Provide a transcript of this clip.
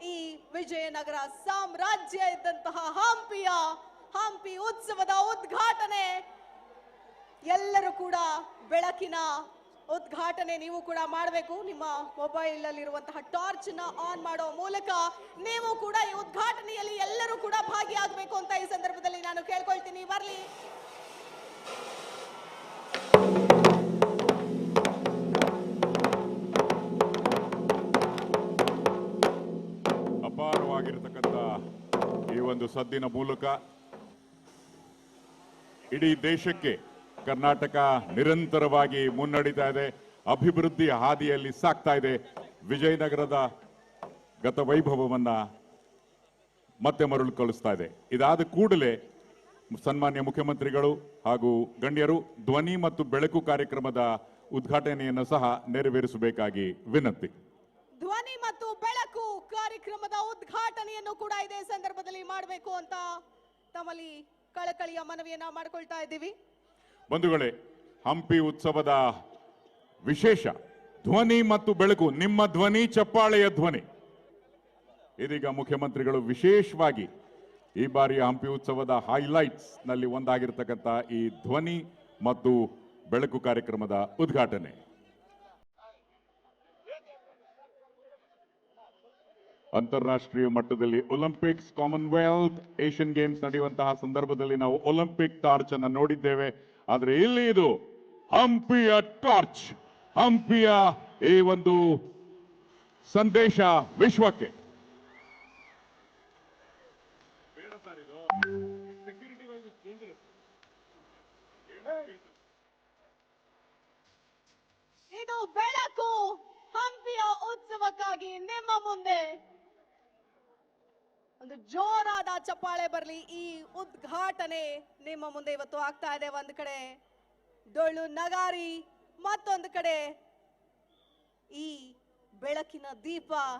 ಈ ವಿಜಯನಗರ ಸಾಮ್ರಾಜ್ಯ ಇದ್ದಂತಹ ಹಂಪಿಯ ಹಂಪಿ ಉತ್ಸವದ ಉದ್ಘಾಟನೆ. ಎಲ್ಲರೂ ಕೂಡ ಬೆಳಕಿನ ಉದ್ಘಾಟನೆ ನೀವು ಕೂಡ ಮಾಡಬೇಕು. ನಿಮ್ಮ ಮೊಬೈಲ್ ಅಲ್ಲಿರುವಂತಹ ಟಾರ್ಚ್ನ ಆನ್ ಮಾಡೋ ಮೂಲಕ ನೀವು ಕೂಡ ಈ ಉದ್ಘಾಟನೆಯಲ್ಲಿ ಎಲ್ಲರೂ ಕೂಡ ಭಾಗಿಯಾಗಬೇಕು ಅಂತ ಈ ಸಂದರ್ಭದಲ್ಲಿ ನಾನು ಕೇಳ್ಕೊಳ್ತೀನಿ. ಒಂದು ಸದ್ದಿನ ಮೂಲಕ ಇಡೀ ದೇಶಕ್ಕೆ ಕರ್ನಾಟಕ ನಿರಂತರವಾಗಿ ಮುನ್ನಡೀತಾ ಇದೆ, ಅಭಿವೃದ್ಧಿ ಹಾದಿಯಲ್ಲಿ ಸಾಕ್ತಾ ಇದೆ. ವಿಜಯನಗರದ ಗತ ವೈಭವವನ್ನ ಮತ್ತೆ ಮರಳುಗೊಳಿಸ್ತಾ ಇದೆ. ಇದಾದ ಕೂಡಲೇ ಸನ್ಮಾನ್ಯ ಮುಖ್ಯಮಂತ್ರಿಗಳು ಹಾಗೂ ಗಣ್ಯರು ಧ್ವನಿ ಮತ್ತು ಬೆಳಕು ಕಾರ್ಯಕ್ರಮದ ಉದ್ಘಾಟನೆಯನ್ನು ಸಹ ನೆರವೇರಿಸಬೇಕಾಗಿ ವಿನಂತಿ. ಕಾರ್ಯಕ್ರಮದ ಉದ್ಘಾಟನೆಯನ್ನು ಕೂಡ ಇದೇ ಸಂದರ್ಭದಲ್ಲಿ ಮಾಡಬೇಕು ಅಂತ ತಮ್ಮಲ್ಲಿ ಕಳಕಳಿಯ ಮನವಿಯನ್ನ ಮಾಡಿಕೊಳ್ತಾ ಇದ್ದೀವಿ. ಬಂಧುಗಳೇ, ಹಂಪಿ ಉತ್ಸವದ ವಿಶೇಷ ಧ್ವನಿ ಮತ್ತು ಬೆಳಕು, ನಿಮ್ಮ ಧ್ವನಿ, ಚಪ್ಪಾಳೆಯ ಧ್ವನಿ. ಇದೀಗ ಮುಖ್ಯಮಂತ್ರಿಗಳು ವಿಶೇಷವಾಗಿ ಈ ಬಾರಿಯ ಹಂಪಿ ಉತ್ಸವದ ಹೈಲೈಟ್ಸ್ನಲ್ಲಿ ಒಂದಾಗಿರ್ತಕ್ಕಂಥ ಈ ಧ್ವನಿ ಮತ್ತು ಬೆಳಕು ಕಾರ್ಯಕ್ರಮದ ಉದ್ಘಾಟನೆ. ಅಂತಾರಾಷ್ಟ್ರೀಯ ಮಟ್ಟದಲ್ಲಿ ಒಲಿಂಪಿಕ್ಸ್ ಕಾಮನ್ವೆಲ್ತ್ ಏಷ್ಯನ್ ಗೇಮ್ಸ್ ನಡೆಯುವಂತಹ ಸಂದರ್ಭದಲ್ಲಿ ನಾವು ಒಲಿಂಪಿಕ್ ಟಾರ್ಚ್ ಅನ್ನ ನೋಡಿದ್ದೇವೆ. ಆದ್ರೆ ಇಲ್ಲಿ ಇದು ಹಂಪಿಯ ಟಾರ್ಚ್ ಹಂಪಿಯ ಈ ಒಂದು ಸಂದೇಶ ವಿಶ್ವಕ್ಕೆ. ಇದು ಬೆಳಕು, ಹಂಪಿಯ ಉತ್ಸವಕ್ಕಾಗಿ ನಿಮ್ಮ ಮುಂದೆ. ಒಂದು ಜೋರಾದ ಚಪ್ಪಾಳೆ ಬರಲಿ. ಈ ಉದ್ಘಾಟನೆ ನಿಮ್ಮ ಮುಂದೆ ಇವತ್ತು ಆಗ್ತಾ ಇದೆ. ಒಂದ್ ಕಡೆ ಡೊಳ್ಳು ನಗಾರಿ, ಮತ್ತೊಂದು ಕಡೆ ಈ ಬೆಳಕಿನ ದೀಪ.